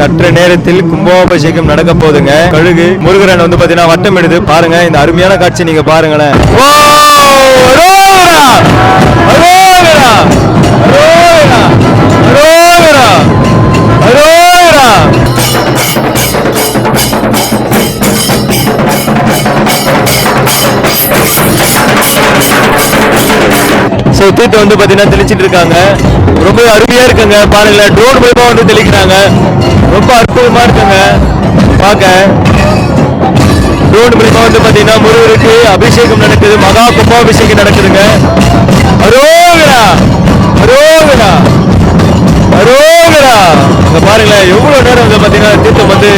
சற்று நேரத்தில் கும்பாபிஷேகம் நடக்க போகுதுங்க. கழுகு முருகரன் வந்து பாத்தீங்கன்னா வட்டம் எடுத்து பாருங்க இந்த அருமையான காட்சி நீங்க பாருங்களேன். ஓ, ஸோ தூத்து வந்து பார்த்தீங்கன்னா தெளிச்சிட்டு இருக்காங்க. ரொம்ப அருமையாக இருக்குங்க. பாருங்களேன் ட்ரோன் மூலமாக வந்து தெளிக்கிறாங்க. ரொம்ப அற்புதமா இருக்குங்க. பார்க்க ரோடு மூலமா வந்து பார்த்தீங்கன்னா முருகருக்கு அபிஷேகம் நடக்குது. மகா கும்பாபிஷேகம் நடக்குதுங்க. அரோகரா. அரோகரா. அரோகரா. இந்த பாருங்களேன் எவ்வளோ நேரம் வந்து பார்த்தீங்கன்னா தீர்த்தம் வந்து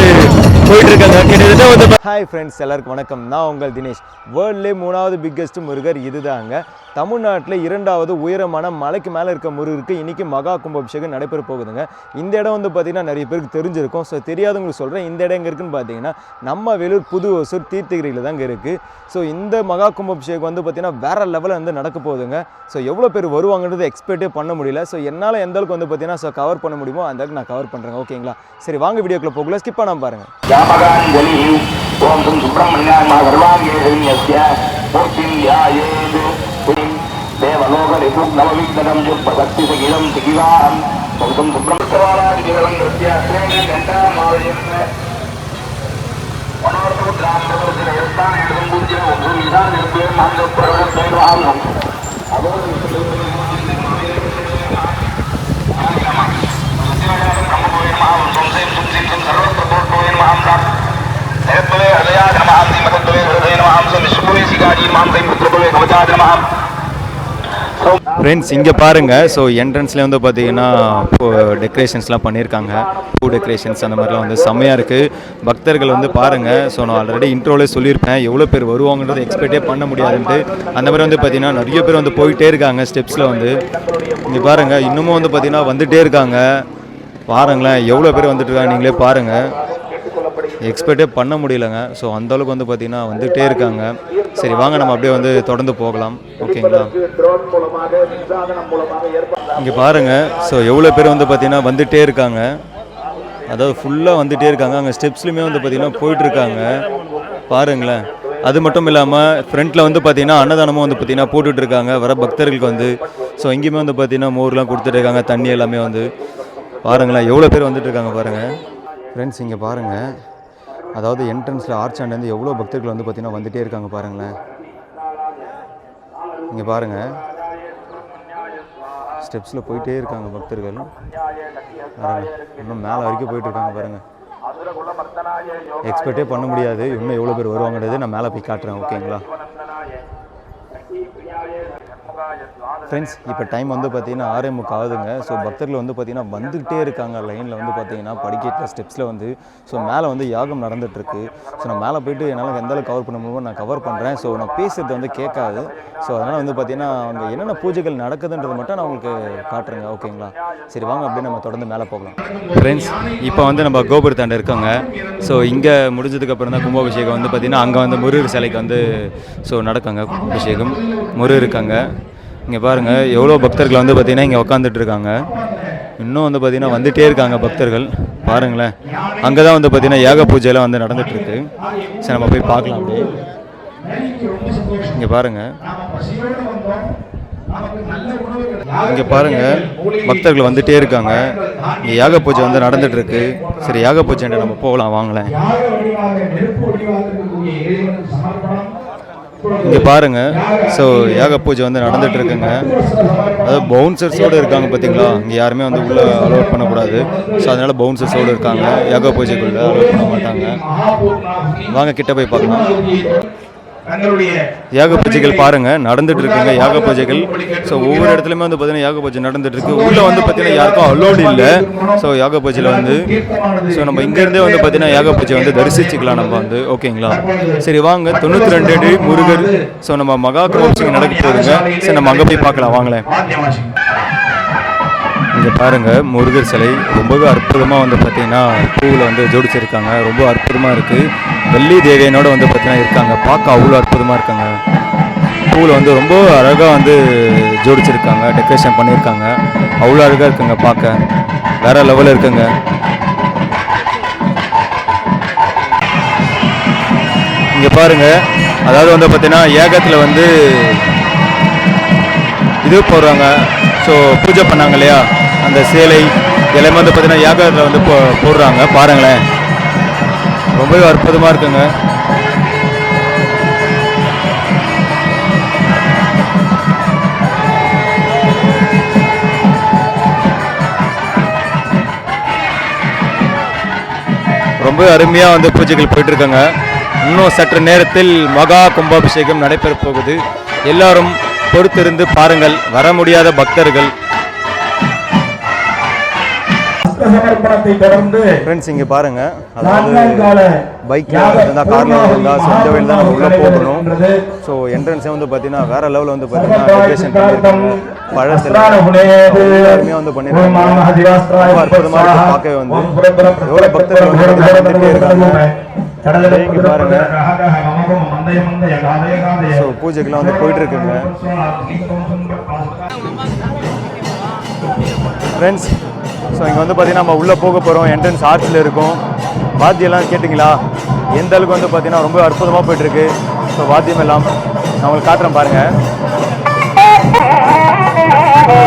போயிட்டு இருக்காங்க கிட்டத்தட்ட வந்து ஹாய் ஃப்ரெண்ட்ஸ் எல்லாருக்கும் வணக்கம். நான் உங்கள் தினேஷ். வேர்ல்ட்லேயே மூணாவது பிக்கெஸ்ட் முருகர் இதுதாங்க. தமிழ்நாட்டில் இரண்டாவது உயரமான மலைக்கு மேலே இருக்க முருகருக்கு இன்றைக்கி மகா கும்பாபிஷேகம் நடைபெற போகுதுங்க. இந்த இடம் வந்து பார்த்திங்கன்னா நிறைய பேருக்கு தெரிஞ்சிருக்கும். ஸோ தெரியாதவங்களுக்கு சொல்கிறேன் இந்த இடம் எங்கே இருக்குன்னு பார்த்தீங்கன்னா நம்ம வேலூர் புது ஒசூர் தீர்த்தகிரியில் தாங்க இருக்குது ஸோ இந்த மகா கும்பாபிஷேகம் வந்து பார்த்தீங்கன்னா வேற லெவலில் வந்து நடக்க போகுதுங்க. ஸோ எவ்வளோ பேர் வருவாங்கன்றது எக்ஸ்பெக்டே பண்ண முடியல. ஸோ என்னால் எந்த அளவுக்கு வந்து பார்த்தீங்கன்னா ஸோ கவர் பண்ண முடியுமோ அந்த அளவுக்கு நான் கவர் பண்ணுறேன் ஓகேங்களா சரி வாங்க வீடியோக்குள்ள போகல ஸ்கிப் பண்ணாம பாருங்க யாமகாஞ்சலி ஓம் சும் சுப்பிரமணியாய சர்வாங்கேயஸ்ய மூர்த்திம் யாயேது புரிம் தேவலோக ரிபும் நவவிக்னம் ஜுப்பசக்தி சகிலம் சிகிவாம் ஓம் சும் சுப்பிரமணியவாராதி எழுதும் பூஜ்யம் ஓம் சும் இதான் நிருத்ய மாந்த அதோடு ஹிருதய மாம் ஃப்ரெண்ட்ஸ் இங்கே பாருங்கள் ஸோ என்ட்ரன்ஸ்லேயே வந்து பார்த்தீங்கன்னா இப்போ டெக்கரேஷன்ஸ்லாம் பண்ணியிருக்காங்க பூ டெக்கரேஷன்ஸ் அந்த மாதிரிலாம் வந்து செம்மையாக இருக்குது பக்தர்கள் வந்து பாருங்கள் ஸோ நான் ஆல்ரெடி இன்ட்ரோலே சொல்லியிருப்பேன். எவ்வளோ பேர் வருவாங்கன்றது எக்ஸ்பெக்டே பண்ண முடியாதுன்ட்டு. அந்த மாதிரி வந்து பார்த்தீங்கன்னா நிறைய பேர் வந்து போயிட்டே இருக்காங்க ஸ்டெப்ஸில் வந்து. இங்கே பாருங்கள் இன்னமும் வந்து பார்த்தீங்கன்னா வந்துகிட்டே இருக்காங்க. பாருங்களேன் எவ்வளோ பேர் வந்துட்டுருக்காங்க நீங்களே பாருங்கள் எக்ஸ்பெக்டே பண்ண முடியலங்க. ஸோ அந்தளவுக்கு வந்து பார்த்திங்கன்னா வந்துகிட்டே இருக்காங்க. சரி வாங்க நம்ம அப்படியே வந்து தொடர்ந்து போகலாம். ஓகேங்களா? இங்கே பாருங்கள் ஸோ எவ்வளோ பேர் வந்து பார்த்திங்கன்னா வந்துகிட்டே இருக்காங்க. அதாவது ஃபுல்லாக வந்துகிட்டே இருக்காங்க. அங்கே ஸ்டெப்ஸ்லையுமே வந்து பார்த்திங்கன்னா போயிட்டுருக்காங்க. பாருங்களேன். அது மட்டும் இல்லாமல் ஃப்ரண்ட்டில் வந்து பார்த்தீங்கன்னா அன்னதானமும் வந்து பார்த்தீங்கன்னா போட்டுட்ருக்காங்க வர பக்தர்களுக்கு வந்து. ஸோ இங்கேயுமே வந்து பார்த்தீங்கன்னா மோர்லாம் கொடுத்துட்ருக்காங்க தண்ணி எல்லாமே வந்து. பாருங்களேன் எவ்வளோ பேர் வந்துட்டு இருக்காங்க பாருங்கள் ஃப்ரெண்ட்ஸ் இங்கே பாருங்கள் அதாவது என்ட்ரன்ஸில் ஆர்ச்சாண்டேருந்து எவ்வளோ பக்தர்கள் வந்து பார்த்திங்கன்னா வந்துகிட்டே இருக்காங்க பாருங்களேன். இங்கே பாருங்கள் ஸ்டெப்ஸில் போயிட்டே இருக்காங்க பக்தர்கள். இன்னும் மேலே வரைக்கும் போயிட்டு இருக்காங்க எக்ஸ்பெக்டே பண்ண முடியாது. இன்னும் எவ்வளோ பேர் வருவாங்கன்றது நான் மேலே போய் காட்டுறேன் ஓகேங்களா ஃப்ரெண்ட்ஸ் இப்போ டைம் வந்து பார்த்தீங்கன்னா ஆறே முக்கு ஆகுதுங்க ஸோ பக்தர்கள் வந்து பார்த்தீங்கன்னா வந்துகிட்டே இருக்காங்க. லைனில் வந்து பார்த்தீங்கன்னா படிக்கட்டில் ஸ்டெப்ஸில் வந்து. ஸோ மேலே வந்து யாகம் நடந்துகிட்ருக்கு ஸோ நான் மேலே போயிட்டு என்னால் எந்த அளவுக்கு கவர் பண்ண முடியுமோ நான் கவர் பண்ணுறேன் ஸோ நான் பேசுகிறது வந்து கேட்காது. ஸோ அதனால் வந்து பார்த்தீங்கன்னா அங்கே என்னென்ன பூஜைகள் நடக்குதுன்றது மட்டும் நான் உங்களுக்கு காட்டுறேங்க. ஓகேங்களா சரி வாங்க அப்படியே நம்ம தொடர்ந்து மேலே போகலாம். ஃப்ரெண்ட்ஸ் இப்போ வந்து நம்ம கோபுரத்தாண்ட இருக்கோங்க. ஸோ இங்கே முடிஞ்சதுக்கப்புறம் தான் கும்பாபிஷேகம் வந்து பார்த்தீங்கன்னா அங்கே வந்து முருகர் சிலைக்கு வந்து ஸோ நடக்குங்க கும்பாபிஷேகம். முருகர் இருக்காங்க. இங்கே பாருங்கள் எவ்வளோ பக்தர்கள் வந்து பார்த்தீங்கன்னா இங்கே உக்காந்துட்டு இருக்காங்க. இன்னும் வந்து பார்த்தீங்கன்னா வந்துகிட்டே இருக்காங்க பக்தர்கள். பாருங்களேன். அங்கே தான் வந்து பார்த்தீங்கன்னா ஏக பூஜையெல்லாம் வந்து நடந்துகிட்ருக்கு சரி நம்ம போய் பார்க்கலாம் அப்படியே. இங்கே பாருங்கள் இங்கே பாருங்கள் பக்தர்கள் வந்துகிட்டே இருக்காங்க. இங்கே யாக பூஜை வந்து நடந்துகிட்ருக்கு சரி யாக பூஜைன்ட்டு நம்ம போகலாம் வாங்களேன். இங்கே பாருங்க. ஸோ யாக பூஜை வந்து நடந்துட்டு இருக்குங்க அதாவது பவுன்சர்ஸோடு இருக்காங்க பார்த்தீங்களா இங்கே யாருமே வந்து உள்ளே அலோட் பண்ணக்கூடாது. ஸோ அதனால பவுன்சர்ஸோடு இருக்காங்க. யாக பூஜைக்குள்ளே அலோட் பண்ண மாட்டாங்க. வாங்க கிட்ட போய் பார்க்கலாம். யாக பூஜைகள் பாருங்க நடந்துட்டு இருக்குங்க யாக பூஜைகள். ஸோ ஒவ்வொரு இடத்துலையுமே வந்து பார்த்தீங்கன்னா யாக பூஜை நடந்துட்டு இருக்கு. உள்ள வந்து பார்த்தீங்கன்னா யாருக்கும் அலோடு இல்லை. ஸோ யாக பூஜையில் வந்து ஸோ நம்ம இங்கேருந்தே வந்து பார்த்தீங்கன்னா யாக பூஜை வந்து தரிசிச்சுக்கலாம் நம்ம வந்து. ஓகேங்களா? சரி வாங்க. தொண்ணூற்றி ரெண்டு அடி முருகர். ஸோ நம்ம மகா கும்பாபிஷேகம் நடக்க போகுதுங்க. சரி நம்ம அங்கே போய் பார்க்கலாம். வாங்களேன். இங்கே பாருங்கள் முருகர் சிலை ரொம்பவே அற்புதமாக வந்து பார்த்திங்கன்னா பூவில் வந்து ஜோடிச்சிருக்காங்க. ரொம்ப அற்புதமாக இருக்குது வெள்ளி தேவியனோட வந்து பார்த்திங்கன்னா இருக்காங்க. பார்க்க அவ்வளோ அற்புதமாக இருக்காங்க. பூவில் வந்து ரொம்ப அழகாக வந்து ஜோடிச்சிருக்காங்க. டெக்கரேஷன் பண்ணியிருக்காங்க அவ்வளோ அழகாக இருக்குங்க பார்க்க வேறு லெவலில் இருக்குங்க. இங்கே பாருங்கள் அதாவது வந்து பார்த்திங்கன்னா ஏகத்தில் வந்து இது போடுறாங்க. ஸோ பூஜை பண்ணாங்க இல்லையா? அந்த சேலை எல்லாமே வந்து பார்த்தீங்கன்னா யாகத்தில் வந்து போ போடுறாங்க. பாருங்களேன். ரொம்பவே அற்புதமாக இருக்குங்க. ரொம்ப அருமையாக வந்து பூஜைகள் போயிட்டுருக்காங்க. இன்னும் சற்று நேரத்தில் மகா கும்பாபிஷேகம் நடைபெறப் போகுது. எல்லாரும் பொறுத்திருந்து பாருங்கள். வர முடியாத பக்தர்கள். சமர்ப்பணத்தை தொடர்ந்து ஃப்ரெண்ட்ஸ் இங்கே பாருங்க கால பைக்கில் இருந்தால் காரில் இருந்தால் சொந்த வழியில் தான் நம்ம உள்ளே போகணும். ஸோ என்ட்ரன்ஸே வந்து பார்த்தீங்கன்னா வேற லெவலில் வந்து பார்த்தீங்கன்னா டெக்கரேஷன் பண்ணியிருக்காங்க பழத்தில். அருமையாக வந்து பண்ணியிருக்காங்க அற்புதமாக. பார்க்கவே வந்து எவ்வளோ பக்தர்கள் வந்துட்டே இருக்காங்க இங்க பாருங்க. ஸோ பூஜைக்கெல்லாம் வந்து போயிட்டு இருக்குங்க ஃப்ரெண்ட்ஸ் ஸோ இங்கே வந்து பார்த்தீங்கன்னா நம்ம உள்ளே போக போகிறோம் என்ட்ரன்ஸ் ஆர்ச்சில் இருக்கும். வாத்தியெல்லாம் கேட்டிங்களா? எந்த அளவுக்கு வந்து பார்த்தீங்கன்னா ரொம்ப அற்புதமாக போயிட்டுருக்கு. ஸோ வாத்தியம் எல்லாம் நான் உங்களுக்கு காட்டுறேன் பாருங்கள்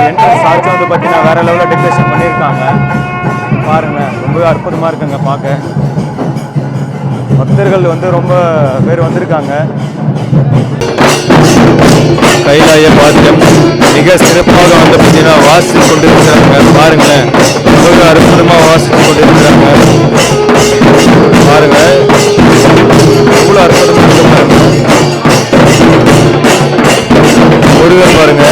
என்ட்ரன்ஸ் ஆர்ச் வந்து பார்த்தீங்கன்னா வேறு லெவலில் டெக்கரேஷன் பண்ணியிருக்காங்க. பாருங்களேன் ரொம்பவே அற்புதமாக இருக்குங்க பார்க்க. பக்தர்கள் வந்து ரொம்ப பேர் வந்திருக்காங்க. கைலாய பாத்தியம் மிக சிறப்பாக வந்து பார்த்தீங்கன்னா வாசித்து கொண்டிருக்கிறாங்க. பாருங்களேன். ரொம்ப அற்புதமாக வாசித்து கொண்டிருக்கிறாங்க. பாருங்க. இவ்வளோ அற்புதமாக இருக்கு பாருங்க. முருகன் பாருங்க.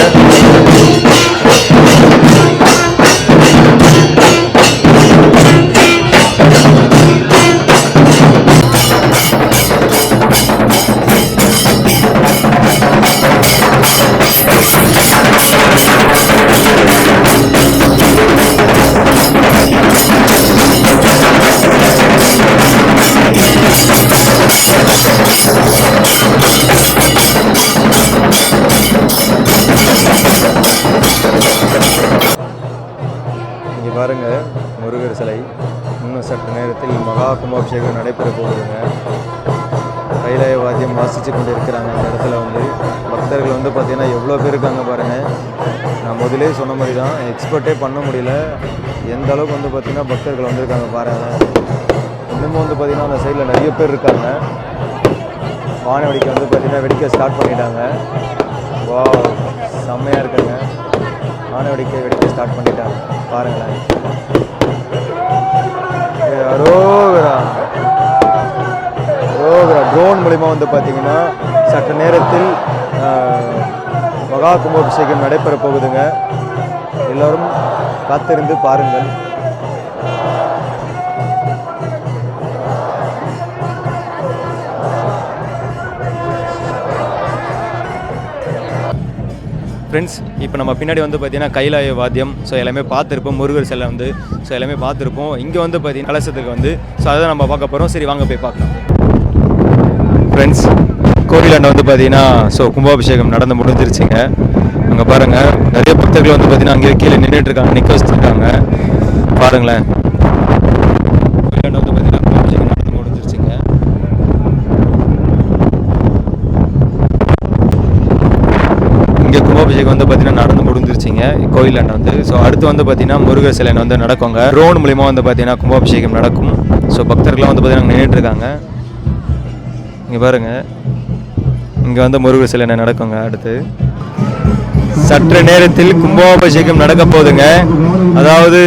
எவ்வளோ பேர் இருக்காங்க பாருங்கள் நான் முதலே சொன்ன மாதிரி தான் எக்ஸ்பர்ட்டே பண்ண முடியல. எந்த அளவுக்கு வந்து பார்த்திங்கன்னா பக்தர்கள் வந்திருக்காங்க பாருங்கள் இன்னமும் வந்து பார்த்திங்கன்னா அந்த சைடில் நிறைய பேர் இருக்காங்க. வானவெடிக்கை வந்து பார்த்தீங்கன்னா வெடிக்க ஸ்டார்ட் பண்ணிட்டாங்க. வா செம்மையாக இருக்குங்க. வான வெடிக்க ஸ்டார்ட் பண்ணிட்டாங்க. பாருங்களேன். ரோகரா அரோகரா. ட்ரோன் மூலிமா வந்து பார்த்திங்கன்னா சற்று நேரத்தில் மகா கும்பாபிஷேகம் நடைபெறப் போகுதுங்க. எல்லோரும் காத்திருந்து பாருங்கள். ஃப்ரெண்ட்ஸ் இப்போ நம்ம பின்னாடி வந்து பார்த்தீங்கன்னா கைலாய வாத்தியம். ஸோ எல்லாமே பார்த்துருப்போம். முருகர் சிலை வந்து. ஸோ எல்லாமே பார்த்துருப்போம். இங்கே வந்து பார்த்தீங்கன்னா கலசத்துக்கு வந்து. ஸோ அதை நம்ம பார்க்க போகிறோம் சரி வாங்க போய் பார்க்கலாம். ஃப்ரெண்ட்ஸ் கோவிலாண்ட வந்து பார்த்தீங்கன்னா ஸோ கும்பாபிஷேகம் நடந்து முடிஞ்சிருச்சுங்க. அங்கே பாருங்கள் நிறைய பக்தர்கள் வந்து பார்த்தீங்கன்னா அங்கே கீழே நின்றுட்டு இருக்காங்க நிற்க வச்சுருக்காங்க. பாருங்களேன். கோவிலாண்ட வந்து பார்த்தீங்கன்னா கும்பாபிஷேகம் நடந்து முடிஞ்சிருச்சுங்க. இங்கே கும்பாபிஷேகம் வந்து பார்த்தீங்கன்னா நடந்து முடிஞ்சிருச்சிங்க. கோயிலாண்ட வந்து ஸோ அடுத்து வந்து பார்த்தீங்கன்னா முருகர் சிலை வந்து நடக்குங்க. ட்ரோன் மூலிமா வந்து பார்த்தீங்கன்னா கும்பாபிஷேகம் நடக்கும். ஸோ பக்தர்கள்லாம் வந்து பார்த்தீங்கன்னா நின்றுட்டு இருக்காங்க இங்கே பாருங்க. இங்கே வந்து முருகர் சிலை நடக்குங்க அடுத்து? சற்று நேரத்தில் கும்பாபிஷேகம் நடக்க போகுதுங்க. அதாவது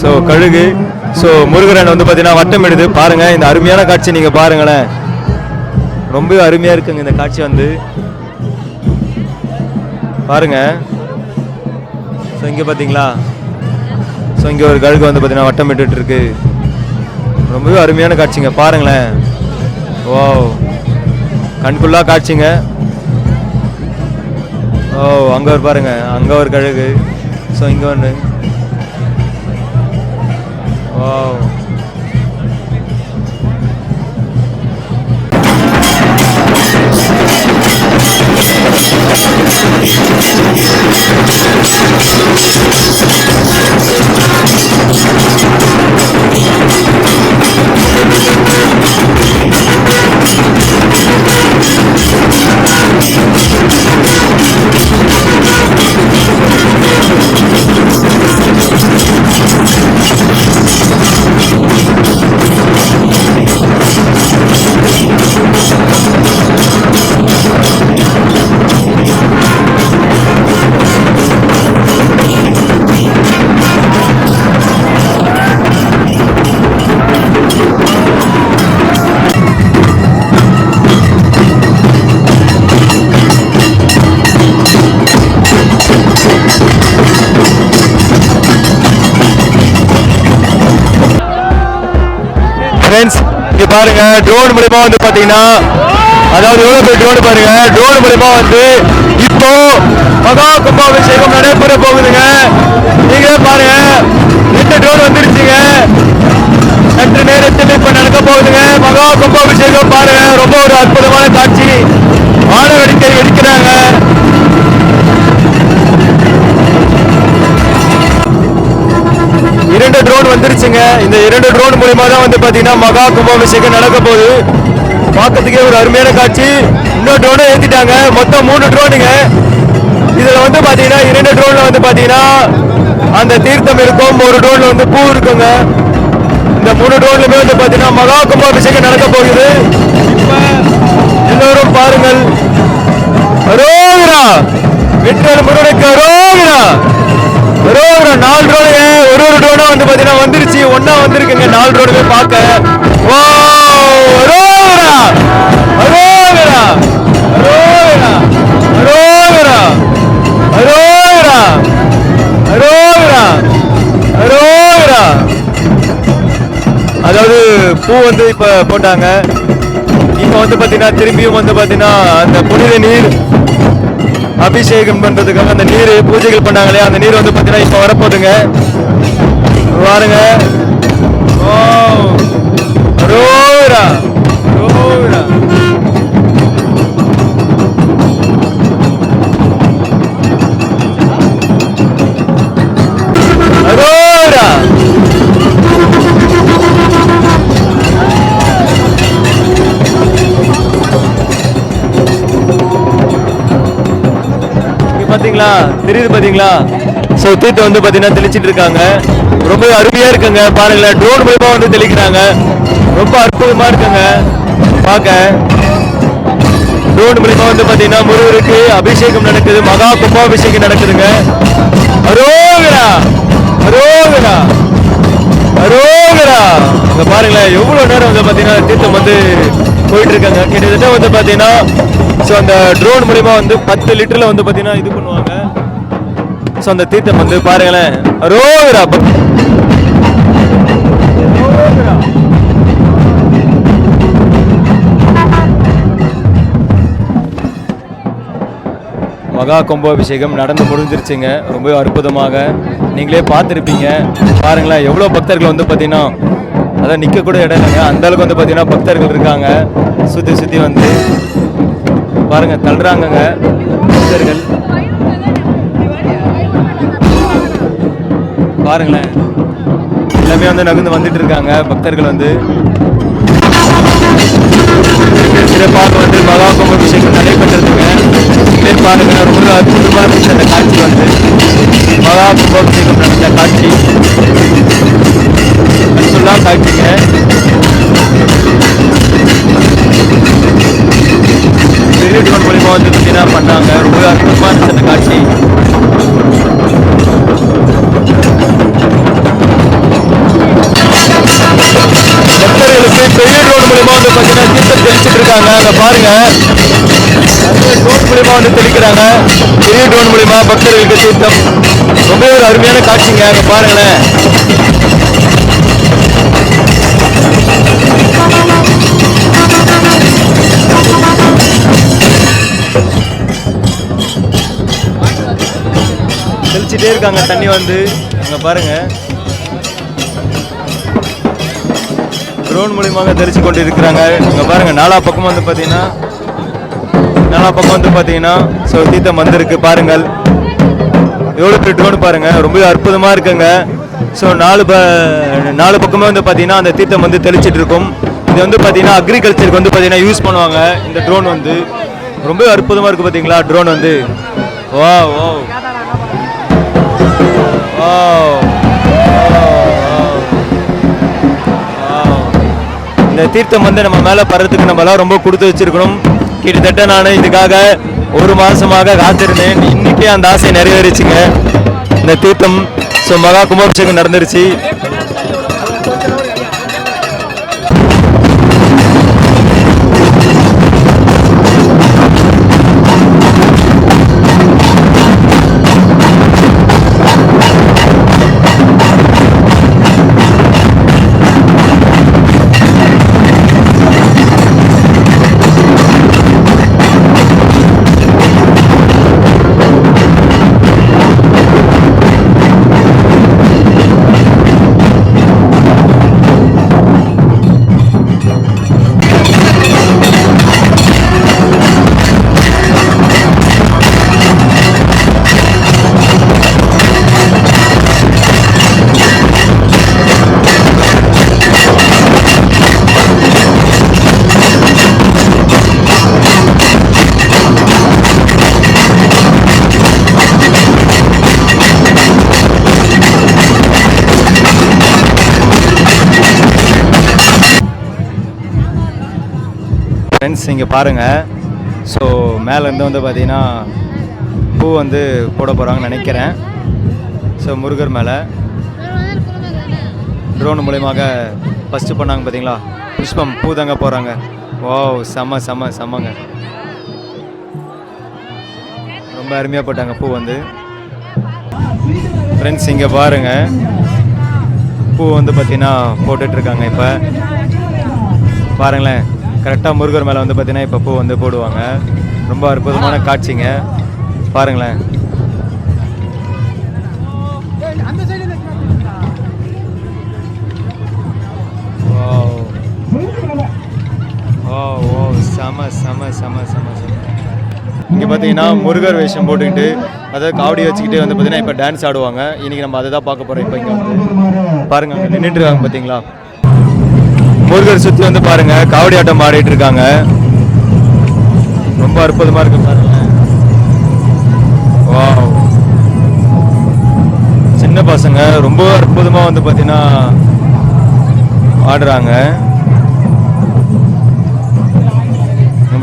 ஸோ கழுகு. ஸோ முருகரன் வந்து பார்த்தீங்கன்னா வட்டம் எடுது பாருங்கள் இந்த அருமையான காட்சி நீங்கள் பாருங்களேன். ரொம்ப அருமையாக இருக்குங்க இந்த காட்சி வந்து. பாருங்க. ஸோ இங்கே பார்த்தீங்களா ஸோ இங்கே ஒரு கழுகு வந்து பார்த்தீங்கன்னா வட்டம் இருக்கு. ரொம்பவே அருமையான காட்சிங்க. பாருங்களேன். ஓ கண்குள்ளா காட்சிங்க. ஓ அங்கே ஒரு பாருங்க. அங்கே ஒரு கழுகு. ஸோ இங்கே ஒன்று ஓ இங்க பாருங்க ட்ரோன் மூலியமா வந்து பாத்தீங்கன்னா அதாவது எவ்வளவு பேர் ட்ரோன் பாருங்க ட்ரோன் மூலியமா வந்து இப்போ மகா கும்பாபிஷேகம் நடைபெற போகுதுங்க. நீங்களே பாருங்க இந்த ட்ரோன் வந்துருச்சுங்க. சற்று நேரத்தில் இப்ப நடக்க போகுதுங்க. மகா கும்பாபிஷேகம் பாருங்க ரொம்ப ஒரு அற்புதமான காட்சி. வான எடுக்கிறாங்க இரண்டு ட்ரோன் வந்துருச்சுங்க. இந்த இரண்டு ட்ரோன் மூலியமா தான் வந்து பாத்தீங்கன்னா மகா கும்பாபிஷேகம் நடக்க போகுது. பார்க்கறதுக்கே ஒரு அருமையான காட்சி. இன்னொரு ட்ரோனும் ஏத்திட்டாங்க. மொத்தம் மூணு ட்ரோனுங்க இதுல வந்து பாத்தீங்கன்னா இரண்டு ட்ரோன்ல வந்து பாத்தீங்கன்னா அந்த தீர்த்தம் இருக்கும். ஒரு ட்ரோன்ல வந்து பூ இருக்குங்க. இந்த மூணு ட்ரோன்லுமே வந்து பாத்தீங்கன்னா மகா கும்பாபிஷேகம் நடக்க போகுது. எல்லோரும் பாருங்கள். அரோகரா. வெற்றி முருகனுக்கு ஒரு ஒரு நாலு ரோடுங்க. ஒரு ஒரு ரோடும் வந்து பாத்தீங்கன்னா வந்துருச்சு. ஒன்றா வந்திருக்குங்க. நாலு ரோடுமே பார்க்க. ஓ ரோடா ரோடா ரோடா ரோடா ரோடா ரோடா ரோடா அதாவது பூ வந்து இப்ப போட்டாங்க. இப்ப வந்து பாத்தீங்கன்னா திரும்பியும் வந்து பாத்தீங்கன்னா அந்த புனித நீர் அபிஷேகம் பண்றதுக்காக அந்த நீர் பூஜைகள் பண்ணாங்களே அந்த நீர் வந்து பார்த்தீங்கன்னா இப்போ வரப்போதுங்க பாருங்க ஓ. ரோரா ரோரா ரோரா பார்த்தீங்களா தெரியுது பார்த்தீங்களா ஸோ தீட்டை வந்து பார்த்தீங்கன்னா தெளிச்சிட்டு இருக்காங்க. ரொம்ப அருமையாக இருக்குங்க. பாருங்களேன் ட்ரோன் மூலமாக வந்து தெளிக்கிறாங்க. ரொம்ப அற்புதமாக இருக்குங்க. பார்க்க ட்ரோன் மூலிமா வந்து பாத்தீங்கன்னா முருகருக்கு அபிஷேகம் நடக்குது. மகா கும்பாபிஷேகம் நடக்குதுங்க. அரோகரா! அரோகரா! அரோகரா! இங்க பாருங்களேன் எவ்வளவு நேரம் வந்து பாத்தீங்கன்னா தீர்த்தம் வந்து போயிட்டு இருக்காங்க. கிட்டத்தட்ட வந்து பாத்தீங்கன்னா ஸோ அந்த ட்ரோன் மூலிமா வந்து பத்து லிட்டரில் வந்து பார்த்தீங்கன்னா இது பண்ணுவாங்க. ஸோ அந்த தீர்த்தம் வந்து பாருங்களேன். அரோகரா அரோகரா. மகா கும்பாபிஷேகம் நடந்து முடிஞ்சிருச்சுங்க. ரொம்ப அற்புதமாக. நீங்களே பார்த்துருப்பீங்க. பாருங்களேன் எவ்வளோ பக்தர்கள் வந்து பார்த்தீங்கன்னா அதான் நிற்கக்கூடிய இடம் இல்லைங்க. அந்த அளவுக்கு வந்து பார்த்தீங்கன்னா பக்தர்கள் இருக்காங்க. சுற்றி சுற்றி வந்து. பாருங்க தள்ளுறாங்கங்க. பக்தர்கள் பாருங்களேன். எல்லாமே வந்து நகர்ந்து வந்துட்டு இருக்காங்க பக்தர்கள் வந்து. சிறப்பாக வந்து மகா கும்பாபிஷேகம் நடைபெற்றிருக்குங்க. நீங்களே பாருங்க ரொம்ப அற்புதமாக இருந்துச்சு அந்த காட்சி வந்து. மகா கும்பாபிஷேகம் நடந்த காட்சி பாருங்க. ட்ரோன் மூலியமா வந்து தெளிக்கிறாங்க. பெரிய ட்ரோன் மூலியமா பக்தர்களுக்கு தீர்த்தம். ரொம்ப ஒரு அருமையான காட்சிங்க. அங்க பாருங்களேன். தெளிச்சிட்டே இருக்காங்க. தண்ணி வந்து. அங்க பாருங்க. ட்ரோன் மூலியமாக தெரிச்சு கொண்டு இருக்கிறாங்க நீங்கள் பாருங்கள் நாலா பக்கம் வந்து பார்த்தீங்கன்னா நாலா பக்கம் வந்து பார்த்தீங்கன்னா ஸோ தீர்த்தம் வந்திருக்கு பாருங்கள். எவ்வளோ பெரிய ட்ரோன் பாருங்கள் ரொம்ப அற்புதமாக இருக்குங்க. ஸோ நாலு ப நாலு பக்கமே வந்து பார்த்தீங்கன்னா அந்த தீர்த்தம் வந்து தெளிச்சிட்டு இருக்கும். இது வந்து பார்த்தீங்கன்னா அக்ரிகல்ச்சருக்கு வந்து பார்த்தீங்கன்னா யூஸ் பண்ணுவாங்க இந்த ட்ரோன் வந்து. ரொம்ப அற்புதமாக இருக்குது பார்த்தீங்களா ட்ரோன் வந்து. வா ஓ வா இந்த தீர்த்தம் வந்து நம்ம மேலே படுறதுக்கு நம்மளாம் ரொம்ப கொடுத்து வச்சிருக்கணும். கிட்டத்தட்ட நான் இதுக்காக ஒரு மாதமாக காத்திருந்தேன். இன்றைக்கே அந்த ஆசை நிறைவேறிச்சுங்க. இந்த தீர்த்தம் ஸோ மகா கும்பாபிஷேகம் நடந்துருச்சு. ஃப்ரெண்ட்ஸ் இங்கே பாருங்கள் ஸோ மேலேருந்து வந்து பார்த்தீங்கன்னா பூ வந்து போட போகிறாங்கன்னு நினைக்கிறேன். ஸோ முருகர் மேலே ட்ரோன் மூலயமாக ஃபஸ்ட்டு பண்ணாங்க பார்த்தீங்களா புஷ்பம் பூ தாங்க போகிறாங்க ஓ செம்ம செம்ம செம்மங்க ரொம்ப அருமையாக போட்டாங்க பூ வந்து. ஃப்ரெண்ட்ஸ் இங்கே பாருங்க. பூ வந்து பார்த்தீங்கன்னா போட்டுட்ருக்காங்க இப்போ. பாருங்களேன். கரெக்டாக முருகர் மேலே வந்து பார்த்தீங்கன்னா இப்போ பூ வந்து போடுவாங்க. ரொம்ப அற்புதமான காட்சிங்க. பாருங்களேன். ஓ ஓ செம செம செம செம செம. இங்கே பார்த்தீங்கன்னா முருகர் வேஷம் போட்டுக்கிட்டு அதாவது காவடி வச்சுக்கிட்டு வந்து பார்த்தீங்கன்னா இப்போ டான்ஸ் ஆடுவாங்க. இன்றைக்கி நம்ம அதை தான் பார்க்க போகிறோம் இப்போ இங்கே வந்து. பாருங்க அங்கே நின்றுட்டு இருக்காங்க பார்த்தீங்களா முருகர் சுற்றி வந்து பாருங்க. காவடி ஆட்டம் ஆடிட்டு இருக்காங்க. ரொம்ப அற்புதமாக இருக்கு பாருங்க. வாவ். சின்ன பசங்க ரொம்ப அற்புதமாக வந்து பார்த்தீங்கன்னா ஆடுறாங்க.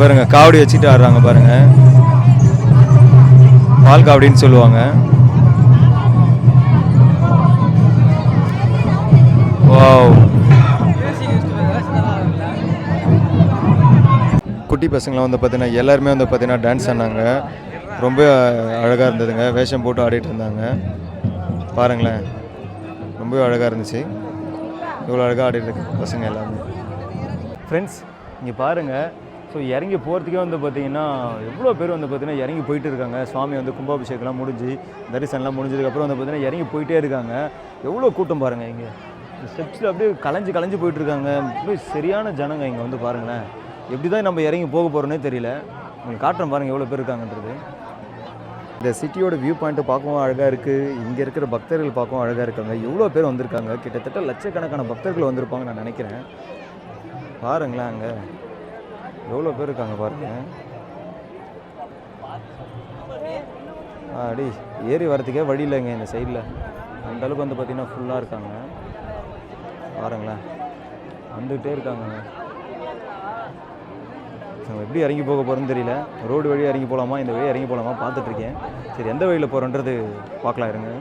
பாருங்க காவடி வச்சுட்டு ஆடுறாங்க பாருங்க. பால் காவடின்னு சொல்லுவாங்க. வாவ். குட்டி பசங்களாம் வந்து பார்த்தீங்கன்னா எல்லாருமே வந்து பார்த்தீங்கன்னா டான்ஸ் ஆனாங்க. ரொம்ப அழகாக இருந்ததுங்க. வேஷம் போட்டு ஆடிட்டு இருந்தாங்க. பாருங்களேன். ரொம்ப அழகாக இருந்துச்சு. இவ்வளோ அழகாக ஆடிட்டு இருக்கு பசங்க எல்லாமே ஃப்ரெண்ட்ஸ் இங்கே பாருங்கள் ஸோ இறங்கி போகிறதுக்கே வந்து பார்த்தீங்கன்னா எவ்வளோ பேர் வந்து பார்த்திங்கன்னா இறங்கி போயிட்டு இருக்காங்க. சுவாமி வந்து கும்பாபிஷேகம்லாம் முடிஞ்சு தரிசனம்லாம் முடிஞ்சதுக்கப்புறம் வந்து பார்த்திங்கன்னா இறங்கி போயிட்டே இருக்காங்க. எவ்வளோ கூட்டம் பாருங்கள் இங்கே. ஸ்டெப்ஸில் அப்படியே கலைஞ்சு கலைஞ்சு போயிட்டுருக்காங்க அப்படியே சரியான ஜனங்க இங்கே வந்து பாருங்களேன். எப்படி தான் நம்ம இறங்கி போக போகிறோன்னே தெரியல. உங்களுக்கு காட்டுறோம் பாருங்கள் எவ்வளோ பேர் இருக்காங்கன்றது. இந்த சிட்டியோட வியூ பாயிண்ட்டு பார்க்கவும் அழகாக இருக்குது இங்கே இருக்கிற பக்தர்கள் பார்க்கவும் அழகாக இருக்காங்க. எவ்வளோ பேர் வந்திருக்காங்க? கிட்டத்தட்ட லட்சக்கணக்கான பக்தர்கள் வந்திருப்பாங்க நான் நினைக்கிறேன். பாருங்களேன் அங்கே. எவ்வளோ பேர் இருக்காங்க பாருங்க. அடி ஏறி வரதுக்கே வழி இல்லைங்க இந்த சைடில் அந்த அளவுக்கு வந்து பார்த்திங்கன்னா ஃபுல்லாக இருக்காங்க. பாருங்களேன். வந்துகிட்டே இருக்காங்க. நம்ம எப்படி இறங்கி போக போகிறோன்னு தெரியல. ரோடு வழியாக இறங்கி போகலாமா இந்த வழியாக இறங்கி போகலாமா பார்த்துட்ருக்கேன். சரி எந்த வழியில் போகிறோன்றது பார்க்கலாம் இருங்க.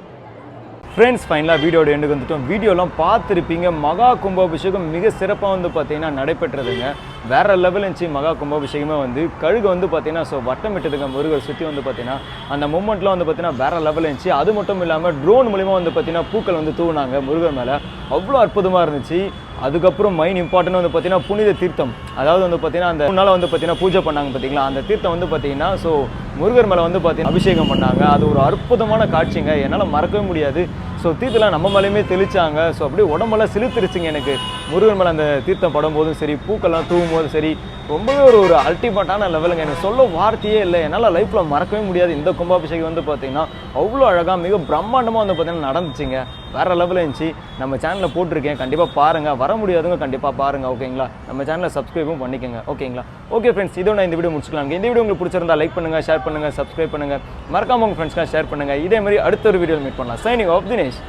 ஃப்ரெண்ட்ஸ் ஃபைனலாக வீடியோட எண்டுக்கு வந்துட்டோம். வீடியோலாம் பார்த்துருப்பீங்க. மகா கும்பாபிஷேகம் மிக சிறப்பாக வந்து பார்த்தீங்கன்னா நடைபெற்றதுங்க. வேறு லெவல் இருந்துச்சு மகா கும்பாபிஷேகமே வந்து. கழுகு வந்து பார்த்தீங்கன்னா ஸோ வட்டமிட்டதுங்க முருகர் சுற்றி வந்து பார்த்தீங்கன்னா அந்த மூமெண்ட்லாம் வந்து பார்த்தீங்கன்னா வேற லெவல் இருந்துச்சு. அது மட்டும் இல்லாமல் ட்ரோன் மூலிமா வந்து பார்த்தீங்கன்னா பூக்கள் வந்து தூவினாங்க முருகர் மேலே. அவ்வளோ அற்புதமாக இருந்துச்சு. அதுக்கப்புறம் மெயின் இம்பார்ட்டன் வந்து பார்த்தீங்கன்னா புனித தீர்த்தம். அதாவது வந்து பார்த்தீங்கன்னா அந்த முன்னால் வந்து பார்த்தீங்கன்னா பூஜை பண்ணாங்க பார்த்தீங்களா அந்த தீர்த்தம் வந்து பார்த்தீங்கன்னா ஸோ முருகர் மேலே வந்து பார்த்தீங்கன்னா அபிஷேகம் பண்ணாங்க. அது ஒரு அற்புதமான காட்சிங்க. என்னால் மறக்கவே முடியாது. ஸோ தீர்த்தம்லாம் நம்ம மேலேயுமே தெளிச்சாங்க. ஸோ அப்படியே உடம்பெல்லாம் சிலுத்துருச்சுங்க எனக்கு. முருகன் மேலே அந்த தீர்த்தம் படும் போதும் சரி பூக்கள்லாம் தூவும் போதும் சரி ரொம்பவே ஒரு ஒரு அல்டிமேட்டான லெவலுங்க எனக்கு சொல்ல வார்த்தையே இல்லை. என்னால் லைஃப்பில் மறக்கவே முடியாது. இந்த கும்பாபிஷேகம் வந்து பார்த்தீங்கன்னா அவ்வளோ அழகாக மிக பிரம்மாண்டமாக வந்து பார்த்தீங்கன்னா நடந்துச்சுங்க. வேறு லெவலில் இருந்துச்சு. நம்ம சேனலில் போட்டிருக்கேன். கண்டிப்பாக பாருங்கள் வர முடியாதுங்க. கண்டிப்பாக பாருங்கள் ஓகேங்களா நம்ம சேனலை சப்ஸ்கிரைபும் பண்ணிக்கோங்க. ஓகேங்களா ஓகே ஃப்ரெண்ட்ஸ் இதோட நான் இந்த வீடியோ முடிச்சுக்கலாம் இந்த வீடியோ உங்களுக்கு பிடிச்சிருந்தா லைக் பண்ணுங்கள் ஷேர் பண்ணுங்கள் சப்ஸ்கிரைப் பண்ணுங்கள் மறக்காம உங்கள் ஃப்ரெண்ட்ஸ்க்காக ஷேர் பண்ணுங்கள் இதே மாதிரி அடுத்த ஒரு வீடியோவில் மீட் பண்ணலாம். Signing off Dinesh